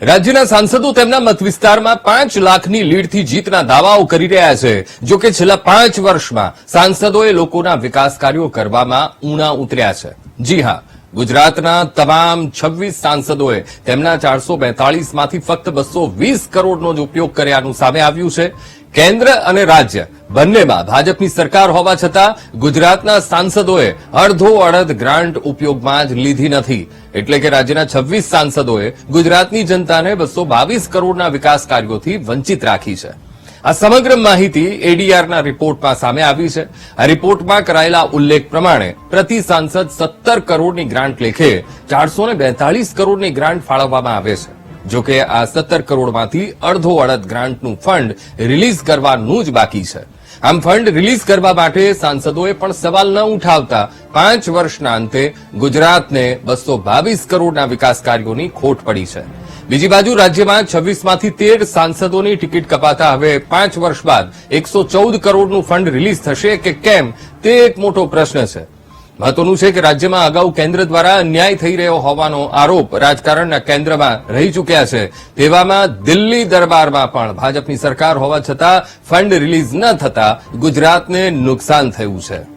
રાજ્યના સાંસદો તેમના મત વિસ્તારમાં પાંચ લાખની લીડથી જીતના દાવાઓ કરી રહ્યા છે. જો કે છેલ્લા પાંચ વર્ષમાં સાંસદોએ લોકોના વિકાસ કાર્યો કરવામાં ઊણા ઉતર્યા છે. જી હા ગુજરાતના તમામ છવ્વીસ સાંસદોએ તેમના ચારસો બેતાળીસમાંથી ફક્ત બસો વીસ કરોડનો જ ઉપયોગ કર્યાનું સામે આવ્યું છે. કેન્દ્ર અને રાજ્ય બંનેમાં ભાજપની સરકાર હોવા છતાં ગુજરાતના સાંસદોએ અડધો અડધ ગ્રાન્ટ ઉપયોગમાં જ લીધી નથી. એટલે કે રાજ્યના છવ્વીસ સાંસદોએ ગુજરાતની જનતાને બસો બાવીસ કરોડના વિકાસ કાર્યોથી વંચિત રાખી છે. આ સમગ્ર માહિતી એડીઆરના રિપોર્ટમાં સામે આવી છે. આ રિપોર્ટમાં કરાયેલા ઉલ્લેખ પ્રમાણે પ્રતિ સાંસદ સત્તર કરોડની ગ્રાન્ટ લેખે ચારસો બેતાલીસ કરોડની ગ્રાન્ટ ફાળવવામાં આવે છે. જો કે આ સત્તર કરોડમાંથી અડધો અડધ ગ્રાન્ટનું ફંડ રિલીઝ કરવાનું જ બાકી છે. આમ ફંડ રિલીઝ કરવા માટે સાંસદોએ પણ સવાલ ન ઉઠાવતા પાંચ વર્ષના અંતે ગુજરાતને બસો બાવીસ કરોડના વિકાસ કાર્યોની ખોટ પડી છે. બીજી બાજુ રાજ્યમાં છવ્વીસમાંથી તેર સાંસદોની ટિકિટ કપાતા હવે પાંચ વર્ષ બાદ એકસો ચૌદ કરોડનું ફંડ રિલીઝ થશે કે કેમ તે એક મોટો પ્રશ્ન છે. મહત્વનું છે કે રાજ્યમાં અગાઉ કેન્દ્ર દ્વારા અન્યાય થઈ રહ્યો હોવાનો આરોપ રાજકારણના કેન્દ્રમાં રહી ચૂક્યા છે. તેવામાં દિલ્હી દરબારમાં પણ ભાજપની સરકાર હોવા છતાં ફંડ રિલીઝ ન થતા ગુજરાતને નુકસાન થયું છે.